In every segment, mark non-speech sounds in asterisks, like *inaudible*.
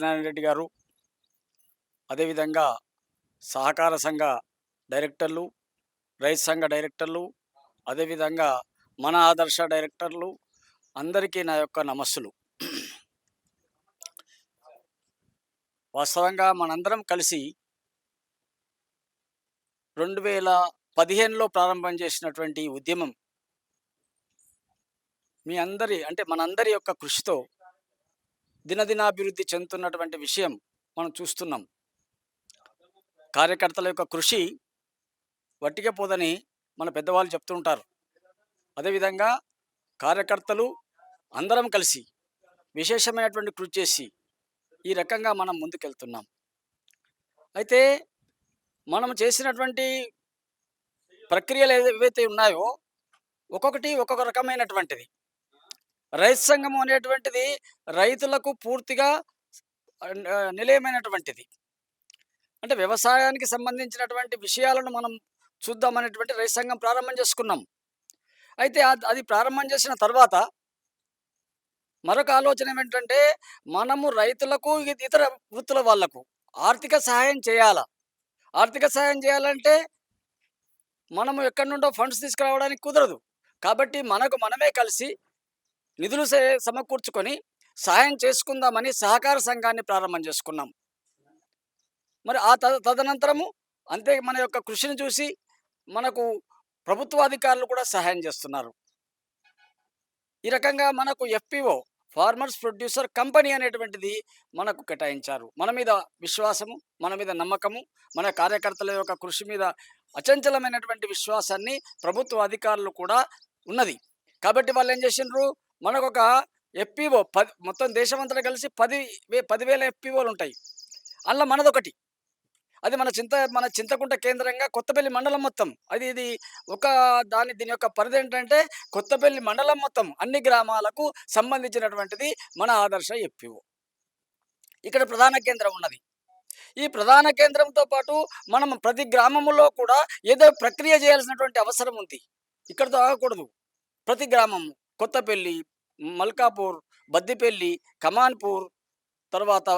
Satyanarayana Reddy గారు అదేవిధంగా సహకార సంఘ డైరెక్టర్లు రైతు సంఘ డైరెక్టర్లు అదేవిధంగా మన ఆదర్శ డైరెక్టర్లు అందరికీ నా యొక్క నమస్సులు. వాస్తవంగా మనందరం కలిసి రెండు వేల పదిహేనులో ప్రారంభం చేసినటువంటి ఉద్యమం మీ అందరి అంటే మనందరి యొక్క కృషితో దినదినాభివృద్ధి చెందుతున్నటువంటి విషయం మనం చూస్తున్నాం. కార్యకర్తల యొక్క కృషి వట్టికపోదని మన పెద్దవాళ్ళు చెప్తుంటారు అదేవిధంగా కార్యకర్తలు అందరం కలిసి విశేషమైనటువంటి కృషి చేసి ఈ రకంగా మనం ముందుకెళ్తున్నాం. అయితే మనం చేసినటువంటి ప్రక్రియలు ఏవైతే ఉన్నాయో ఒక్కొక్కటి ఒక్కొక్క రకమైనటువంటిది. రైతు సంఘం అనేటువంటిది రైతులకు పూర్తిగా నిలయమైనటువంటిది. అంటే వ్యవసాయానికి సంబంధించినటువంటి విషయాలను మనం చూద్దామనేటువంటి రైతు సంఘం ప్రారంభం చేసుకున్నాం. అయితే అది ప్రారంభం చేసిన తర్వాత మరొక ఆలోచన ఏమిటంటే మనము రైతులకు ఇతర వృత్తుల వాళ్ళకు ఆర్థిక సహాయం చేయాలా? ఆర్థిక సహాయం చేయాలంటే మనము ఎక్కడి నుండో ఫండ్స్ తీసుకురావడానికి కుదరదు. కాబట్టి మనకు మనమే కలిసి నిధులు సే- సమకూర్చుకొని సహాయం చేసుకుందామని సహకార సంఘాన్ని ప్రారంభం చేసుకున్నాం. మరి ఆ తదనంతరము అంతే మన యొక్క కృషిని చూసి మనకు ప్రభుత్వ అధికారులు కూడా సహాయం చేస్తున్నారు. ఈ రకంగా మనకు ఎఫ్పిఓ ఫార్మర్స్ ప్రొడ్యూసర్ కంపెనీ అనేటువంటిది మనకు కేటాయించారు. మన మీద విశ్వాసము మన మీద నమ్మకము మన కార్యకర్తల యొక్క కృషి మీద అచంచలమైనటువంటి విశ్వాసాన్ని ప్రభుత్వ అధికారులు కూడా ఉన్నది. కాబట్టి వాళ్ళు ఏం చేసిండ్రు? మనకు ఒక ఎఫ్పిఓ పది మొత్తం దేశమంతటా కలిసి పది వే పదివేల ఎఫ్పిఓలు ఉంటాయి. అందులో మనదొకటి. అది మన చింత మన చింతకుంట కేంద్రంగా కొత్తపల్లి మండలం మొత్తం. అది ఇది ఒక దాని దీని యొక్క పరిధి ఏంటంటే కొత్తపల్లి మండలం మొత్తం అన్ని గ్రామాలకు సంబంధించినటువంటిది మన ఆదర్శ ఎఫ్పిఓ. ఇక్కడ ప్రధాన కేంద్రం ఉన్నది. ఈ ప్రధాన కేంద్రంతో పాటు మనం ప్రతి గ్రామములో కూడా ఏదో ప్రక్రియ చేయాల్సినటువంటి అవసరం ఉంది. ఇక్కడతో ఆగకూడదు. ప్రతి గ్రామము. కొత్తపల్లి మల్కాపూర్ బద్దిపల్లి కమాన్పూర్ తర్వాత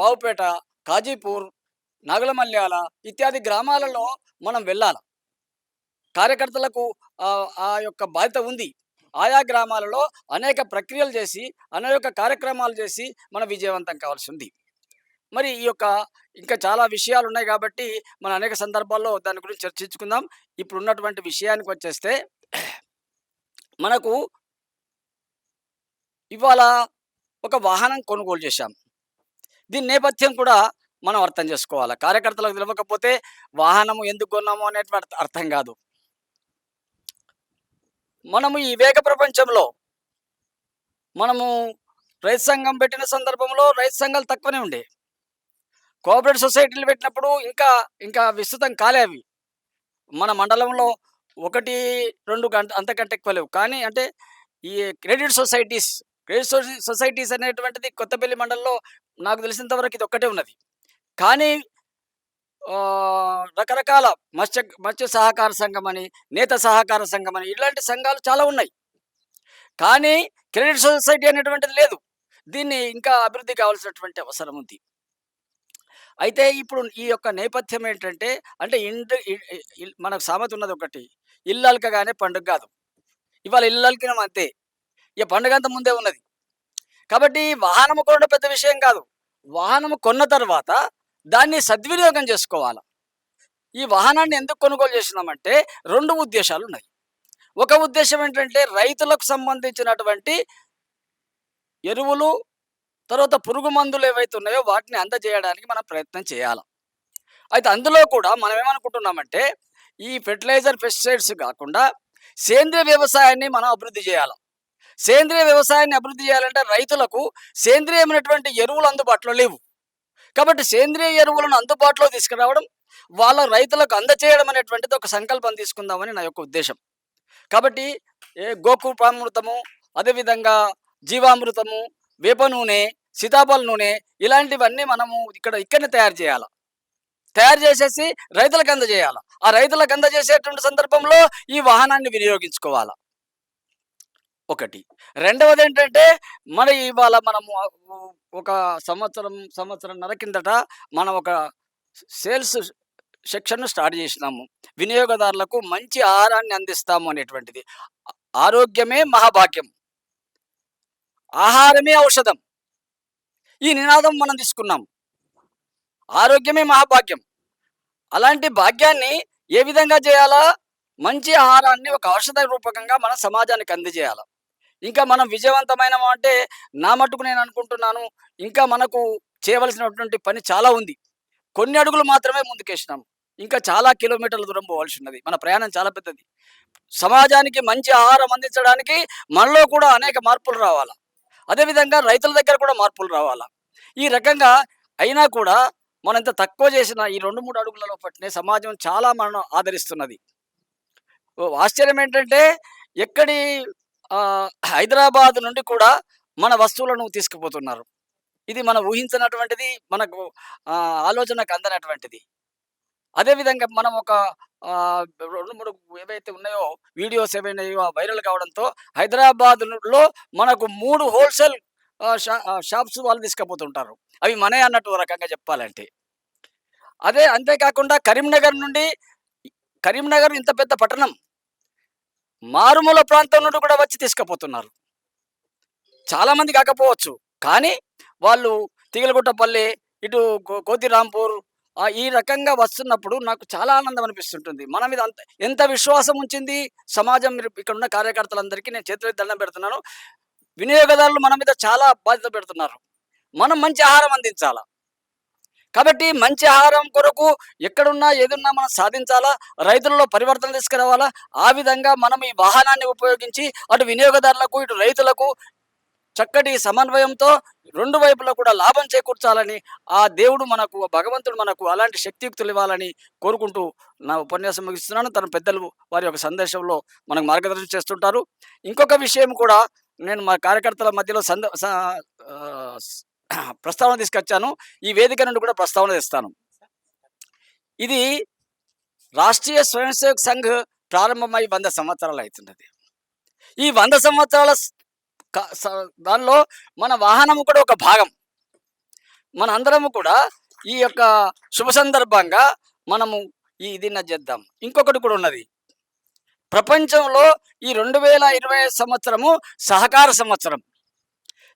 బావుపేట కాజీపూర్ నాగలమల్యాల ఇత్యాది గ్రామాలలో మనం వెళ్ళాలి. కార్యకర్తలకు ఆ ఆ యొక్క బాధ్యత ఉంది. ఆయా గ్రామాలలో అనేక ప్రక్రియలు చేసి అనేక కార్యక్రమాలు చేసి మనం విజయవంతం కావాల్సి ఉంది. మరి ఈ యొక్క ఇంకా చాలా విషయాలు ఉన్నాయి కాబట్టి మనం అనేక సందర్భాల్లో దాని గురించి చర్చించుకుందాం. ఇప్పుడు ఉన్నటువంటి విషయానికి వచ్చేస్తే మనకు ఇవాళ ఒక వాహనం కొనుగోలు చేశాం. దీని నేపథ్యం కూడా మనం అర్థం చేసుకోవాలి? కార్యకర్తలకు తెలియకపోతే వాహనము ఎందుకు కొన్నాము అనేటువంటి అర్థం కాదు. మనము ఈ వేగ ప్రపంచంలో మనము రైతు సంఘం పెట్టిన సందర్భంలో రైతు సంఘాలు తక్కువనే ఉండే. కోఆపరేటివ్ సొసైటీలు పెట్టినప్పుడు ఇంకా ఇంకా విస్తృతం కాలే అవి. మన మండలంలో ఒకటి రెండు గంట అంతకంటే ఎక్కువ లేవు. కానీ అంటే ఈ క్రెడిట్ సొసైటీస్ క్రెడిట్ సొసైటీస్ అనేటువంటిది కొత్తపల్లి మండలంలో నాకు తెలిసినంత వరకు ఇది ఒక్కటే ఉన్నది. కానీ రకరకాల మత్స్య మత్స్య సహకార సంఘం అని నేత సహకార సంఘం అని ఇలాంటి సంఘాలు చాలా ఉన్నాయి. కానీ క్రెడిట్ సొసైటీ అనేటువంటిది లేదు. దీన్ని ఇంకా అభివృద్ధి కావాల్సినటువంటి అవసరం ఉంది. అయితే ఇప్పుడు ఈ యొక్క నేపథ్యం ఏంటంటే అంటే ఇంటి మనకు సామెత ఉన్నది ఒకటి. ఇల్లు అలకగానే పండుగ కాదు. ఇవాళ ఇల్లు అలికినాం అంతే. ఇక పండుగ అంత ముందే ఉన్నది. కాబట్టి వాహనము కొనడం పెద్ద విషయం కాదు. వాహనము కొన్న తర్వాత దాన్ని సద్వినియోగం చేసుకోవాలి. ఈ వాహనాన్ని ఎందుకు కొనుగోలు చేసినామంటే రెండు ఉద్దేశాలు ఉన్నాయి ఒక ఉద్దేశం ఏంటంటే రైతులకు సంబంధించినటువంటి ఎరువులు తర్వాత పురుగు మందులు ఏవైతే ఉన్నాయో వాటిని అందజేయడానికి మనం ప్రయత్నం చేయాలి. అయితే అందులో కూడా మనం ఏమనుకుంటున్నామంటే ఈ ఫెర్టిలైజర్ పెస్టిసైడ్స్ కాకుండా సేంద్రియ వ్యవసాయాన్ని మనం అభివృద్ధి చేయాలి. సేంద్రియ వ్యవసాయాన్ని అభివృద్ధి చేయాలంటే రైతులకు సేంద్రియమైనటువంటి ఎరువులు అందుబాటులో లేవు. కాబట్టి సేంద్రియ ఎరువులను అందుబాటులో తీసుకురావడం వాళ్ళ రైతులకు అందచేయడం అనేటువంటిది ఒక సంకల్పం తీసుకుందామని నా యొక్క ఉద్దేశం. కాబట్టి ఏ గోకృపామృతము అదేవిధంగా జీవామృతము వేప నూనె సీతాఫల నూనె ఇలాంటివన్నీ మనము ఇక్కడ ఇక్కడనే తయారు చేయాలి. తయారు చేసేసి రైతులకు అందజేయాలి. ఆ రైతులకు అందజేసేటువంటి సందర్భంలో ఈ వాహనాన్ని వినియోగించుకోవాలి. ఒకటి. రెండవది ఏంటంటే మన ఇవాళ మనము ఒక సంవత్సరం సంవత్సరంన్నర కిందట మనం ఒక సేల్స్ సెక్షన్ను స్టార్ట్ చేసినాము. వినియోగదారులకు మంచి ఆహారాన్ని అందిస్తాము అనేటువంటిది. ఆరోగ్యమే మహాభాగ్యం. ఆహారమే ఔషధం. ఈ నినాదం మనం తీసుకున్నాం. ఆరోగ్యమే మహాభాగ్యం. అలాంటి భాగ్యాన్ని ఏ విధంగా చేయాలా? మంచి ఆహారాన్ని ఒక ఔషధ రూపకంగా మన సమాజానికి అందజేయాలి. ఇంకా మనం విజయవంతమైన అంటే నా మటుకు నేను అనుకుంటున్నాను ఇంకా మనకు చేయవలసినటువంటి పని చాలా ఉంది. కొన్ని అడుగులు మాత్రమే ముందుకేసినాం. ఇంకా చాలా కిలోమీటర్ల దూరం పోవాల్సి ఉన్నది మన ప్రయాణం చాలా పెద్దది. సమాజానికి మంచి ఆహారం అందించడానికి మనలో కూడా అనేక మార్పులు రావాలా. అదేవిధంగా రైతుల దగ్గర కూడా మార్పులు రావాలా. ఈ రకంగా అయినా కూడా మనం ఎంత తక్కువ చేసిన ఈ రెండు మూడు అడుగులలో పట్టినే సమాజం చాలా మనం ఆదరిస్తున్నది. ఓ ఆశ్చర్యం ఏంటంటే ఎక్కడి హైదరాబాద్ నుండి కూడా మన వస్తువులను తీసుకుపోతున్నారు. ఇది మనం ఊహించినటువంటిది మనకు ఆలోచనకు అందనటువంటిది. అదేవిధంగా మనం ఒక రెండు మూడు ఏవైతే ఉన్నాయో వీడియోస్ ఏవైనాయో వైరల్ కావడంతో హైదరాబాద్లో మనకు మూడు హోల్సేల్ షాప్స్ వాళ్ళు తీసుకుపోతుంటారు. అవి మనే అన్నట్టు రకంగా చెప్పాలంటే. అదే అంతేకాకుండా కరీంనగర్ నుండి కరీంనగర్ ఇంత పెద్ద పట్టణం మారుమూల ప్రాంతం నుండి కూడా వచ్చి తీసుకుపోతున్నారు. చాలామంది కాకపోవచ్చు. కానీ వాళ్ళు తిగలగుట్టపల్లి ఇటు కోతిరాంపూర్ ఈ రకంగా వస్తున్నప్పుడు నాకు చాలా ఆనందం అనిపిస్తుంటుంది. మన మీద అంత ఎంత విశ్వాసం ఉంచింది సమాజం ఇక్కడ ఉన్న కార్యకర్తలందరికీ నేను చేతులకి దండం పెడుతున్నాను. వినియోగదారులు మన మీద చాలా బాధ్యత పెడుతున్నారు. మనం మంచి ఆహారం అందించాలా? కాబట్టి మంచి ఆహారం కొరకు ఎక్కడున్నా ఏదున్నా మనం సాధించాలా? రైతులలో పరివర్తన తీసుకురావాలా? ఆ విధంగా మనం ఈ వాహనాన్ని ఉపయోగించి అటు వినియోగదారులకు ఇటు రైతులకు చక్కటి సమన్వయంతో రెండు వైపులా కూడా లాభం చేకూర్చాలని ఆ దేవుడు మనకు భగవంతుడు మనకు అలాంటి శక్తియుక్తులు ఇవ్వాలని కోరుకుంటూ నా ఉపన్యాసం ముగిస్తున్నాను. తన పెద్దలు వారి యొక్క సందేశంలో మనకు మార్గదర్శనం చేస్తుంటారు. ఇంకొక విషయం కూడా నేను మా కార్యకర్తల మధ్యలో సంద *clears throat* ప్రస్తావన తీసుకొచ్చాను. ఈ వేదిక నుండి కూడా ప్రస్తావన ఇస్తాను ఇది రాష్ట్రీయ స్వయం సేవక్ సంఘ్ ప్రారంభమై వంద సంవత్సరాలు అవుతున్నది ఈ వంద సంవత్సరాల దానిలో మన వాహనము కూడా ఒక భాగం. మన అందరము కూడా ఈ యొక్క శుభ సందర్భంగా మనము ఈ ఇది చేద్దాం. ఇంకొకటి కూడా ఉన్నది. ప్రపంచంలో ఈ రెండు వేల ఇరవై సంవత్సరము సహకార సంవత్సరం.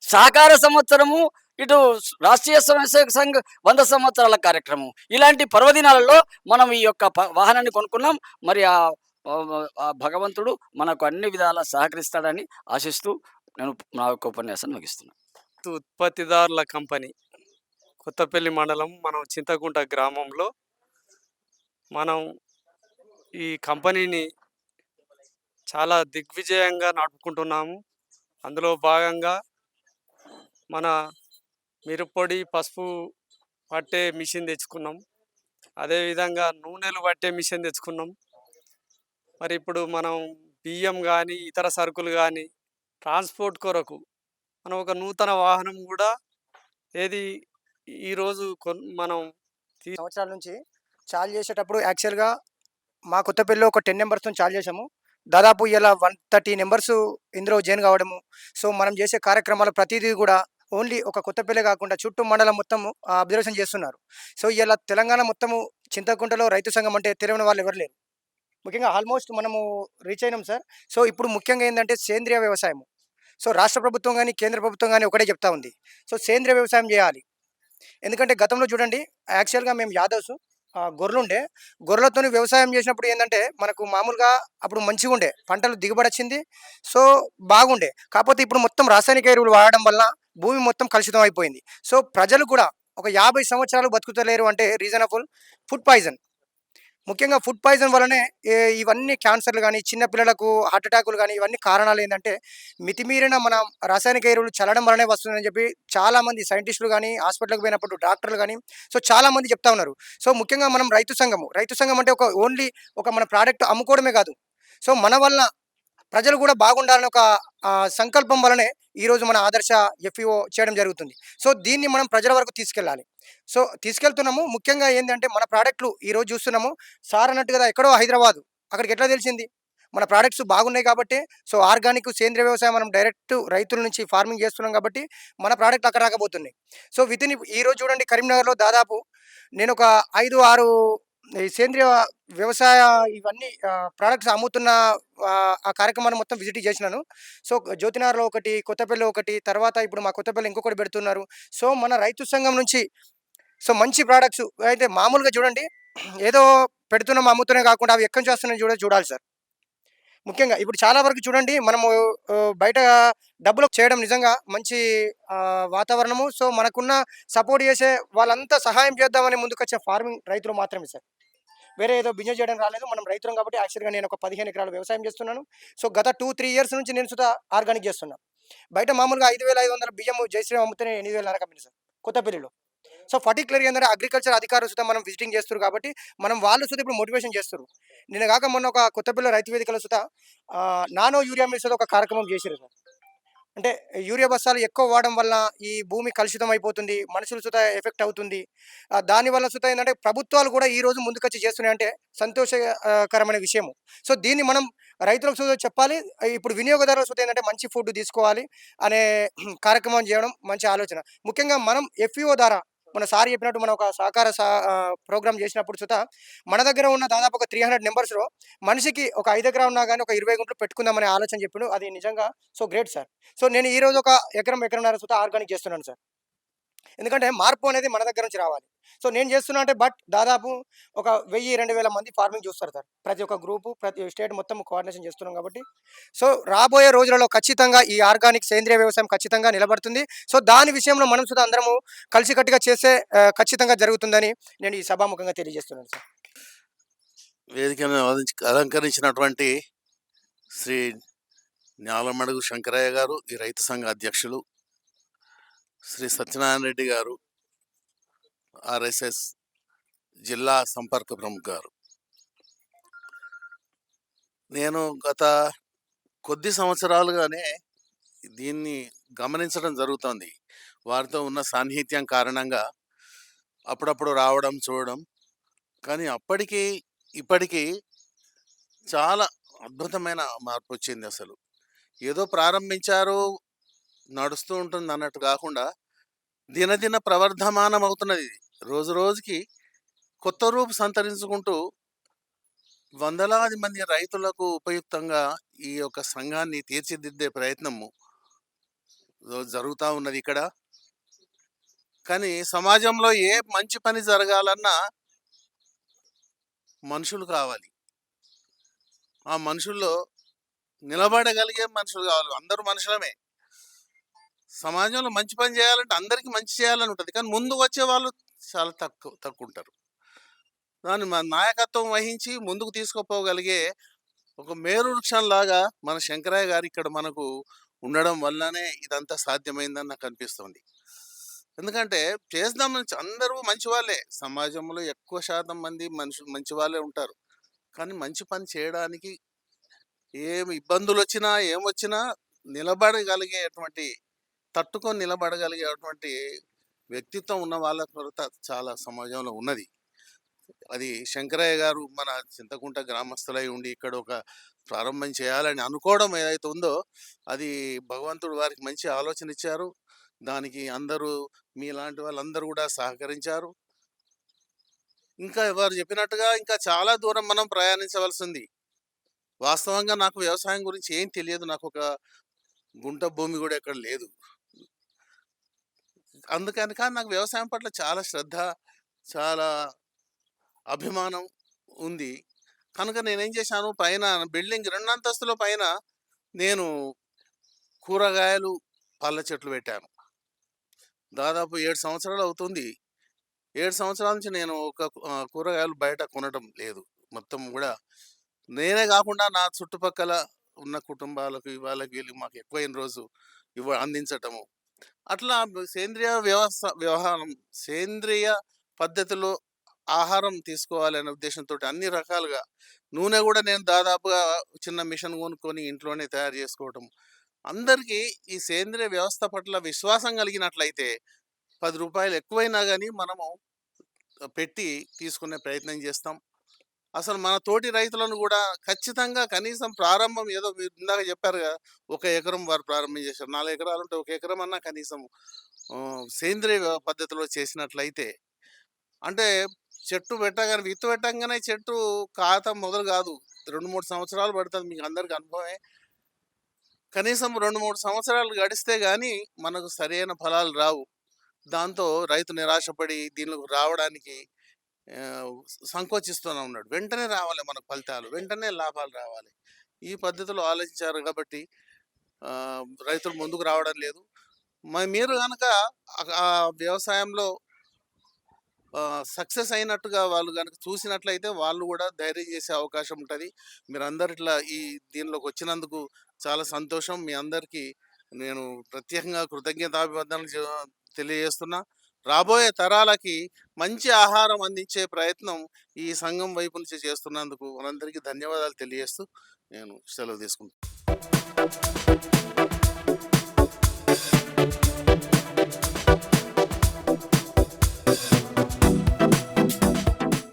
సహకార సంవత్సరము ఇటు రాష్ట్రీయ స్వయంసేవక సంఘ్ వంద సంవత్సరాల కార్యక్రమం. ఇలాంటి పర్వదినాలలో మనం ఈ యొక్క ప- వాహనాన్ని కొనుక్కున్నాం. మరి ఆ ఆ భగవంతుడు మనకు అన్ని విధాలా సహకరిస్తాడని ఆశిస్తూ నేను నా యొక్క ఉపన్యాసాన్ని ముగిస్తున్నాను. ఉత్పత్తిదారుల కంపెనీ కొత్తపల్లి మండలం మనం చింతకుంట గ్రామంలో మనం ఈ కంపెనీని చాలా దిగ్విజయంగా నడుపుకుంటున్నాము. అందులో భాగంగా మన మిరప్పొడి పసుపు పట్టే మిషన్ తెచ్చుకున్నాం. అదేవిధంగా నూనెలు పట్టే మిషన్ తెచ్చుకున్నాం. మరి ఇప్పుడు మనం బియ్యం కానీ ఇతర సరుకులు కానీ ట్రాన్స్పోర్ట్ కొరకు మనం ఒక నూతన వాహనం కూడా ఏది ఈరోజు కొన్ మనం సంవత్సరాల నుంచి చాలు చేసేటప్పుడు యాక్చువల్గా మా కొత్తపల్లిలో ఒక టెన్ నెంబర్స్తో చాలు చేసాము దాదాపు ఇలా వన్ థర్టీ నెంబర్స్ ఇందులో జాయిన్ కావడము. సో మనం చేసే కార్యక్రమాలు ప్రతిదీ కూడా ఓన్లీ ఒక కొత్తపల్లి కాకుండా చుట్టూ మండలం మొత్తం అబ్జర్వేషన్ చేస్తున్నారు. సో ఇలా తెలంగాణ మొత్తము చింతకుంటలో రైతు సంఘం అంటే తెలియని వాళ్ళు ఎవరు లేరు. ముఖ్యంగా ఆల్మోస్ట్ మనము రీచ్ అయినాం సార్. సో ఇప్పుడు ముఖ్యంగా ఏంటంటే సేంద్రియ వ్యవసాయం సో రాష్ట్ర ప్రభుత్వం కానీ కేంద్ర ప్రభుత్వం కానీ ఒకటే చెప్తా ఉంది. సో సేంద్రియ వ్యవసాయం చేయాలి. ఎందుకంటే గతంలో చూడండి యాక్చువల్గా మేము యాదవ్స్ గొర్రెలుండే. గొర్రెలతో వ్యవసాయం చేసినప్పుడు ఏంటంటే మనకు మామూలుగా అప్పుడు మంచిగా ఉండే పంటలు దిగుబడి వచ్చింది సో బాగుండే. కాకపోతే ఇప్పుడు మొత్తం రాసాయనిక ఎరువులు వాడడం వల్ల భూమి మొత్తం కలుషితం అయిపోయింది సో ప్రజలు కూడా ఒక యాభై సంవత్సరాలు బతుకుతలేరు అంటే రీజనబుల్ ఫుడ్ పాయిజన్. ముఖ్యంగా ఫుడ్ పాయిజన్ వలనే ఇవన్నీ క్యాన్సర్లు కానీ చిన్నపిల్లలకు హార్ట్ అటాకులు కానీ ఇవన్నీ కారణాలు ఏంటంటే మితిమీరిన మన రాసాయనిక ఎరువులు చల్లడం వలనే వస్తుందని చెప్పి చాలామంది సైంటిస్టులు కానీ హాస్పిటల్కి పోయినప్పుడు డాక్టర్లు కానీ సో చాలామంది చెప్తా ఉన్నారు. సో ముఖ్యంగా మనం రైతు సంఘము రైతు సంఘం అంటే ఒక ఓన్లీ ఒక మన ప్రోడక్ట్ అమ్ముకోవడమే కాదు. సో మన వల్ల ప్రజలు కూడా బాగుండాలని ఒక సంకల్పం వలనే ఈరోజు మన ఆదర్శ ఎఫ్ఈఓ చేయడం జరుగుతుంది. సో దీన్ని మనం ప్రజల వరకు తీసుకెళ్ళాలి. సో తీసుకెళ్తున్నాము. ముఖ్యంగా ఏంటంటే మన ప్రోడక్ట్లు ఈరోజు చూస్తున్నాము. సార్ అన్నట్టు కదా ఎక్కడో హైదరాబాద్. అక్కడికి ఎట్లా తెలిసింది? మన ప్రోడక్ట్స్ బాగున్నాయి కాబట్టి సో ఆర్గానిక్ సేంద్రియ వ్యవసాయం మనం డైరెక్ట్ రైతుల నుంచి ఫార్మింగ్ చేస్తున్నాం కాబట్టి మన ప్రోడక్ట్ అక్కడ రాకపోతున్నాయి. సో విత్ ఇన్ ఈ రోజు చూడండి కరీంనగర్లో దాదాపు నేను ఒక ఐదు ఆరు ఈ సేంద్రియ వ్యవసాయ ఇవన్నీ ప్రోడక్ట్స్ అమ్ముతున్న ఆ, కార్యక్రమాన్ని మొత్తం విజిట్ చేసినాను. సో జ్యోతినార్లో ఒకటి కొత్తపల్లి ఒకటి తర్వాత ఇప్పుడు మా కొత్తపల్లి ఇంకొకటి పెడుతున్నారు. సో మన రైతు సంఘం నుంచి సో మంచి ప్రోడక్ట్స్ అయితే మామూలుగా చూడండి ఏదో పెడుతున్నాం అమ్ముతున్నాయి కాకుండా అవి ఎక్కడి నుంచి వస్తున్నాయి చూడ చూడాలి సార్. ముఖ్యంగా ఇప్పుడు చాలా వరకు చూడండి మనము బయట డబ్బులు చేయడం నిజంగా మంచి వాతావరణము. సో మనకున్న సపోర్ట్ చేసే వాళ్ళంతా సహాయం చేద్దామని ముందుకొచ్చే ఫార్మింగ్ రైతులు మాత్రమే సార్. వేరే ఏదో బిజినెస్ చేయడం రాలేదు. మనం రైతులం కాబట్టి యాక్చువల్గా నేను ఒక పదిహేను ఎకరాలు వ్యవసాయం చేస్తున్నాను. సో గత టూ త్రీ ఇయర్స్ నుంచి నేను సుతా ఆర్గానిక్ చేస్తున్నాను బయట మామూలుగా ఐదు వేల ఐదు వందల బియ్యం జయశ్రీరామ్ అమ్ముతూనే ఎనిమిది వేల కంపెనీ సార్ కొత్తపల్లిలో సో పర్టికులర్గా ఏంటంటే అగ్రికల్చర్ అధికారులు సుధా మనం విజిటింగ్ చేస్తారు కాబట్టి మనం వాళ్ళు సుధా ఇప్పుడు మోటివేషన్ చేస్తారు నేను కాక మొన్న ఒక కొత్తపల్లి రైతు వేదికలో సుత నానో యూరియా మిల్స్ ఒక కార్యక్రమం చేశారు సార్. అంటే యూరియా బస్తాలు ఎక్కువ వాడడం వల్ల ఈ భూమి కలుషితం అయిపోతుంది మనుషులు సుత ఎఫెక్ట్ అవుతుంది. దానివల్ల సుత ఏంటంటే ప్రభుత్వాలు కూడా ఈ రోజు ముందుకొచ్చి చేస్తున్నాయంటే సంతోషకరమైన విషయము. సో దీన్ని మనం రైతులకు సుత చెప్పాలి. ఇప్పుడు వినియోగదారుల సుత ఏంటంటే మంచి ఫుడ్ తీసుకోవాలి అనే కార్యక్రమం చేయడం మంచి ఆలోచన. ముఖ్యంగా మనం ఎఫ్ఈఓ ద్వారా మన సార్ చెప్పినట్టు మనం ఒక సహకార ప్రోగ్రామ్ చేసినప్పుడు సుత మన దగ్గర ఉన్న దాదాపు ఒక త్రీ హండ్రెడ్ నెంబర్స్లో మనిషికి ఒక ఐదు ఎకరా ఉన్నా కానీ ఒక ఇరవై గుంటలు పెట్టుకుందామనే ఆలోచన చెప్పిండు అది నిజంగా సో గ్రేట్ సార్. సో నేను ఈ రోజు ఒక ఎకరం ఎకరన్నర సుత ఆర్గానిక్ చేస్తున్నాను సార్. ఎందుకంటే మార్పు అనేది మన దగ్గర నుంచి రావాలి. సో నేను చేస్తున్నా అంటే బట్ దాదాపు ఒక వెయ్యి రెండు వేల మంది ఫార్మింగ్ చూస్తారు సార్. ప్రతి ఒక్క గ్రూపు ప్రతి స్టేట్ మొత్తం కోఆర్డినేషన్ చేస్తున్నాం కాబట్టి. సో రాబోయే రోజులలో ఖచ్చితంగా ఈ ఆర్గానిక్ సేంద్రియ వ్యవసాయం ఖచ్చితంగా నిలబడుతుంది. సో దాని విషయంలో మనం సుధా అందరము కలిసికట్టుగా చేస్తే ఖచ్చితంగా జరుగుతుందని నేను ఈ సభాముఖంగా తెలియజేస్తున్నాను సార్. వేదికను అలంకరించినటువంటి శ్రీ న్యాలమడుగు శంకరయ్య గారు ఈ రైతు సంఘ అధ్యక్షులు శ్రీ సత్యనారాయణ రెడ్డి గారు ఆర్ఎస్ఎస్ జిల్లా సంపర్క ప్రముఖ గారు. నేను గత కొద్ది సంవత్సరాలుగానే దీన్ని గమనించడం జరుగుతోంది. వారితో ఉన్న సాన్నిహిత్యం కారణంగా అప్పుడప్పుడు రావడం చూడడం. కానీ అప్పటికి ఇప్పటికీ చాలా అద్భుతమైన మార్పు వచ్చింది అసలు. ఏదో ప్రారంభించారు నడుస్తూ ఉంటుంది అన్నట్టు కాకుండా దినదిన ప్రవర్ధమానం అవుతున్నది ఇది. రోజు రోజుకి కొత్త రూపు సంతరించుకుంటూ వందలాది మంది రైతులకు ఉపయుక్తంగా ఈ యొక్క సంఘాన్ని తీర్చిదిద్దే ప్రయత్నము జరుగుతూ ఉన్నది ఇక్కడ. కానీ సమాజంలో ఏ మంచి పని జరగాలన్నా మనుషులు కావాలి. ఆ మనుషుల్లో నిలబడగలిగే మనుషులు కావాలి. అందరూ మనుషులమే. సమాజంలో మంచి పని చేయాలంటే అందరికీ మంచి చేయాలని ఉంటుంది. కానీ ముందు వచ్చే వాళ్ళు చాలా తక్కువ తక్కువ ఉంటారు దాన్ని మన నాయకత్వం వహించి ముందుకు తీసుకుపోగలిగే ఒక మేరు వృక్షంలాగా మన శంకరయ్య గారు ఇక్కడ మనకు ఉండడం వల్లనే ఇదంతా సాధ్యమైందని నాకు అనిపిస్తుంది. ఎందుకంటే చేద్దామని అందరూ మంచి వాళ్ళే. సమాజంలో ఎక్కువ శాతం మంది మనుషులు మంచి వాళ్ళే ఉంటారు. కానీ మంచి పని చేయడానికి ఏం ఇబ్బందులు వచ్చినా ఏమొచ్చినా నిలబడగలిగేటువంటి తట్టుకొని నిలబడగలిగేటువంటి వ్యక్తిత్వం ఉన్న వాళ్ళ కొరత చాలా సమాజంలో ఉన్నది. అది శంకరయ్య గారు మన చింతకుంట గ్రామస్తులై ఉండి ఇక్కడ ఒక ప్రారంభం చేయాలని అనుకోవడం ఏదైతే ఉందో అది భగవంతుడు వారికి మంచి ఆలోచన ఇచ్చారు. దానికి అందరూ మీలాంటి వాళ్ళందరూ కూడా సహకరించారు. ఇంకా వారు చెప్పినట్టుగా ఇంకా చాలా దూరం మనం ప్రయాణించవలసింది. వాస్తవంగా నాకు వ్యవసాయం గురించి ఏం తెలియదు. నాకు ఒక గుంట భూమి కూడా ఎక్కడ లేదు. అందుకని కానీ నాకు వ్యవసాయం పట్ల చాలా శ్రద్ధ చాలా అభిమానం ఉంది. కనుక నేనేం చేశాను పైన బిల్డింగ్ రెండు అంతస్తుల పైన నేను కూరగాయలు పళ్ళ చెట్లు పెట్టాను. దాదాపు ఏడు సంవత్సరాలు అవుతుంది. ఏడు సంవత్సరాల నుంచి నేను ఒక కూరగాయలు బయట కొనడం లేదు. మొత్తం కూడా నేనే కాకుండా నా చుట్టుపక్కల ఉన్న కుటుంబాలకు వాళ్ళకి వీళ్ళకి మాకు ఎక్కువైన రోజు ఇవ్వ అందించటము అట్లా సేంద్రియ వ్యవస్థ వ్యవహారం సేంద్రియ పద్ధతిలో ఆహారం తీసుకోవాలనే ఉద్దేశంతో అన్ని రకాలుగా నూనె కూడా నేను దాదాపుగా చిన్న మిషన్ కొనుక్కొని ఇంట్లోనే తయారు చేసుకోవటం. అందరికీ ఈ సేంద్రియ వ్యవస్థ పట్ల విశ్వాసం కలిగినట్లయితే పది రూపాయలు ఎక్కువైనా కానీ మనము పెట్టి తీసుకునే ప్రయత్నం చేస్తాం. అసలు మన తోటి రైతులను కూడా ఖచ్చితంగా కనీసం ప్రారంభం ఏదో మీరు ఇందాక చెప్పారు కదా ఒక ఎకరం వారు ప్రారంభం చేశారు. నాలుగు ఎకరాలు ఉంటే ఒక ఎకరం అన్నా కనీసం సేంద్రియ పద్ధతిలో చేసినట్లయితే అంటే చెట్టు పెట్టగానే విత్తు పెట్టగానే చెట్టు కాత మొదలు కాదు. రెండు మూడు సంవత్సరాలు పడుతుంది మీకు అందరికి అనుభవమే. కనీసం రెండు మూడు సంవత్సరాలు గడిస్తే కానీ మనకు సరైన ఫలాలు రావు. దాంతో రైతు నిరాశపడి దీనిలోకి రావడానికి సంకోచిస్తూనే ఉన్నాడు. వెంటనే రావాలి మనకు ఫలితాలు. వెంటనే లాభాలు రావాలి. ఈ పద్ధతిలో ఆలోచించారు కాబట్టి రైతులు ముందుకు రావడం లేదు. మరి మీరు కనుక ఆ వ్యవసాయంలో సక్సెస్ అయినట్టుగా వాళ్ళు కనుక చూసినట్లయితే వాళ్ళు కూడా ధైర్యం చేసే అవకాశం ఉంటుంది. మీరు అందరు ఇట్లా ఈ దీనిలోకి వచ్చినందుకు చాలా సంతోషం. మీ అందరికీ నేను ప్రత్యేకంగా కృతజ్ఞతాభివందనలు తెలియజేస్తున్నా. రాబోయే తరాలకి మంచి ఆహారం అందించే ప్రయత్నం ఈ సంఘం వైపు నుంచి చేస్తున్నందుకు మనందరికీ ధన్యవాదాలు తెలియజేస్తూ నేను సెలవు తీసుకుంటాను